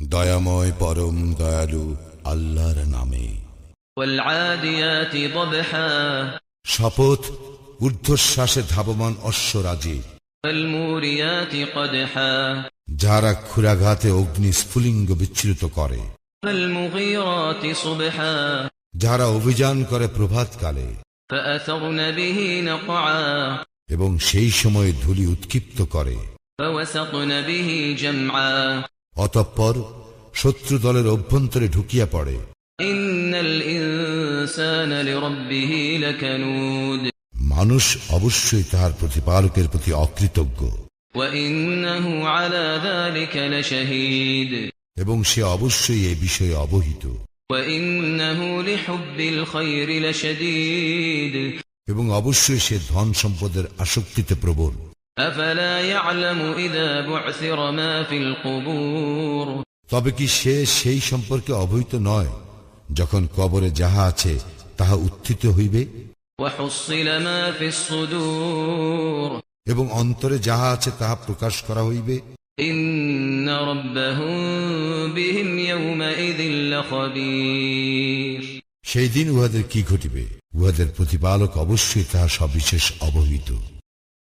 দয়াময় পরম নামে। শপথ ঊর্ধ্বশ্বাসে ধাবমান অশ্বরাজি। যারা খুরাঘাতে অগ্নি স্ফুলিঙ্গ বিচ্ছুরিত করে। যারা অভিযান করে প্রভাতকালে। এবং সেই সময়ে ধুলি উৎক্ষিপ্ত করে। অতঃপর শত্রু দলের অভ্যন্তরে ঢুকিয়া পড়ে। মানুষ অবশ্যই তাহার প্রতিপালকের প্রতি অকৃতজ্ঞ। এবং সে অবশ্যই এ বিষয়ে অবহিত। এবং অবশ্যই সে ধন সম্পদের আসক্তিতে প্রবল। তবে কি সে সেই সম্পর্কে অবহিত নয় যখন কবরে যাহা আছে তাহা উত্থিত হইবে? এবং অন্তরে যাহা আছে তাহা প্রকাশ করা হইবে? সেই দিন উহাদের কি ঘটিবে? উহাদের প্রতিপালক অবশ্যই তাহা সবিশেষ অবহিত।